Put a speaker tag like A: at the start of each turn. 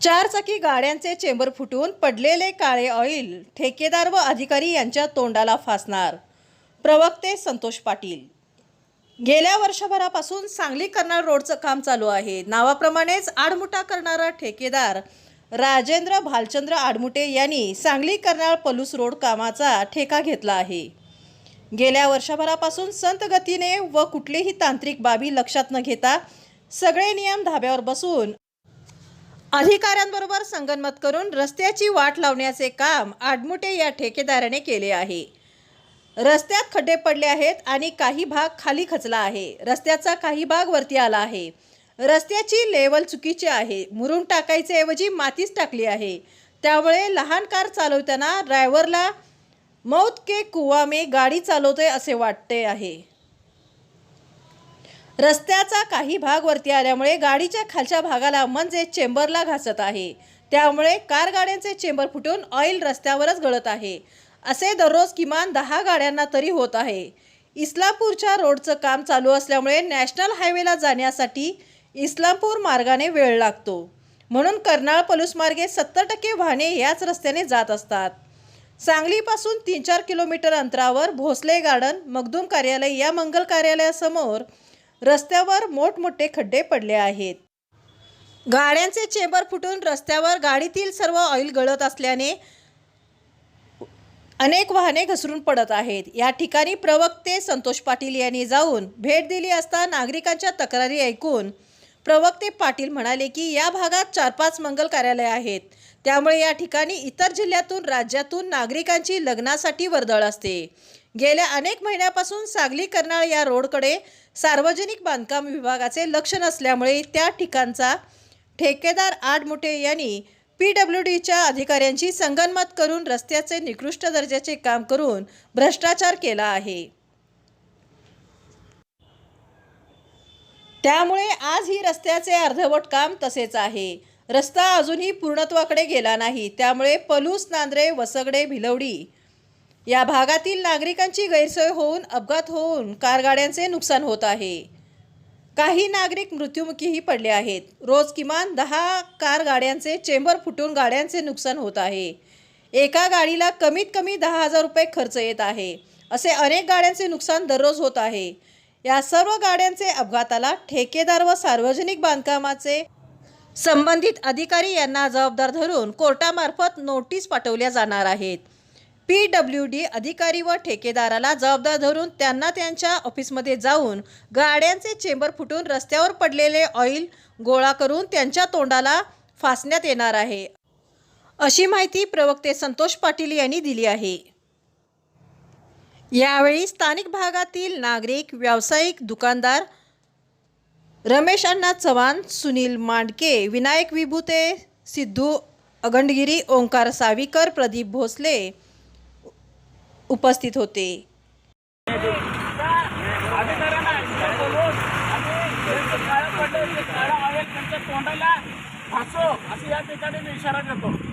A: चारचाकी गाड्यांचे चेंबर फुटून पडलेले काळे ऑइल ठेकेदार व अधिकारी यांच्या तोंडाला फासणार. प्रवक्ते संतोष पाटील. गेल्या वर्षभरापासून सांगली कर्नाळ रोडचं काम चालू आहे. नावाप्रमाणेच आडमुठा करणारा ठेकेदार राजेंद्र भालचंद्र आडमुटे यांनी सांगली कर्नाळ पलूस रोड कामाचा ठेका घेतला आहे. गेल्या वर्षभरापासून संत गतीने व कुठलीही तांत्रिक बाबी लक्षात न घेता सगळे नियम धाब्यावर बसून अधिकाऱ्यांबरोबर संगनमत करून रस्त्याची वाट लावण्याचे काम आडमुटे या ठेकेदाराने केले आहे. रस्त्यात खड्डे पडले आहेत आणि काही भाग खाली खचला आहे. रस्त्याचा काही भाग वरती आला आहे. रस्त्याची लेवल चुकीची आहे. मुरून टाकायचे ऐवजी मातीच टाकली आहे. त्यामुळे लहान कार चालवताना ड्रायव्हरला मौत के कुवा मे गाडी चालवतोय असे वाटते आहे. रस्त्याचा काही भाग वरती आल्यामुळे गाडीच्या खालच्या भागाला म्हणजे चेंबरला घासत आहे. त्यामुळे कार गाड्यांचे चेंबर फुटून ऑइल रस्त्यावरच गळत आहे. असे दररोज किमान दहा गाड्यांना तरी होत आहे. इस्लामपूरच्या रोडचं काम चालू असल्यामुळे नॅशनल हायवेला जाण्यासाठी इस्लामपूर मार्गाने वेळ लागतो. म्हणून कर्नाळ पलूस मार्गे सत्तर टक्के वाहने याच रस्त्याने जात असतात. सांगलीपासून तीन चार किलोमीटर अंतरावर भोसले गार्डन मगदूम कार्यालय या मंगल कार्यालयासमोर रस्त्यावर मोठमोठे खड्डे पडले आहेत. गाड्यांचे चेंबर फुटून रस्त्यावर गाडीतील सर्व ऑइल गळत असल्याने अनेक वाहने घसरून पडत आहेत. या ठिकाणी प्रवक्ते संतोष पाटील यांनी जाऊन भेट दिली असता नागरिकांच्या तक्रारी ऐकून प्रवक्ते पाटील म्हणाले की या भागात चार पाच मंगल कार्यालय आहेत. त्यामुळे या ठिकाणी इतर जिल्ह्यातून राज्यातून नागरिकांची लग्नासाठी वर्दळ असते. गेल्या अनेक महिन्यापासून सागली कर्नाळ या रोडकडे सार्वजनिक बांधकाम विभागाचे लक्ष नसल्यामुळे त्या ठिकाणचा ठेकेदार आडमुठे यांनी पी डब्ल्यू डीच्या अधिकाऱ्यांची संगनमत करून रस्त्याचे निकृष्ट दर्जाचे काम करून भ्रष्टाचार केला आहे. त्यामुळे आज ही रस्त्याचे अर्धवट काम तसेच आहे. रस्ता अजूनही पूर्णत्वाकडे गेला नाही त्यामुळे पलूस नांद्रे वसगडे भिलवडी या भागातील नागरिकांची गैरसोय होऊन अपघात होऊन कारगाड्यांचे नुकसान होत आहे. काही नागरिक मृत्युमुखीही पडले आहेत. रोज किमान दहा कार गाड्यांचे चेंबर फुटून गाड्यांचे नुकसान होत आहे. एका गाडीला कमीत कमी दहा हजार रुपये खर्च येत आहे. असे अनेक गाड्यांचे नुकसान दररोज होत आहे. या सर्व गाड्यांचे अपघाताला ठेकेदार व सार्वजनिक बांधकामाचे संबंधित अधिकारी यांना जबाबदार धरून कोर्टामार्फत नोटीस पाठवल्या जाणार आहेत. पी डब्ल्यू डी अधिकारी व ठेकेदाराला जबाबदार धरून त्यांना त्यांच्या ऑफिसमध्ये जाऊन गाड्यांचे चेंबर फुटून रस्त्यावर पडलेले ऑइल गोळा करून त्यांच्या तोंडाला फासण्यात येणार आहे. अशी माहिती प्रवक्ते संतोष पाटील यांनी दिली आहे. यावेळी स्थानिक भागातील नागरिक व्यावसायिक दुकानदार रमेश अण्णा चव्हाण सुनील मांडके विनायक विभूते सिद्धू अगंडगिरी ओंकार सावीकर प्रदीप भोसले उपस्थित होते
B: तोंडाला असं या ठिकाणी मी इशारा करतो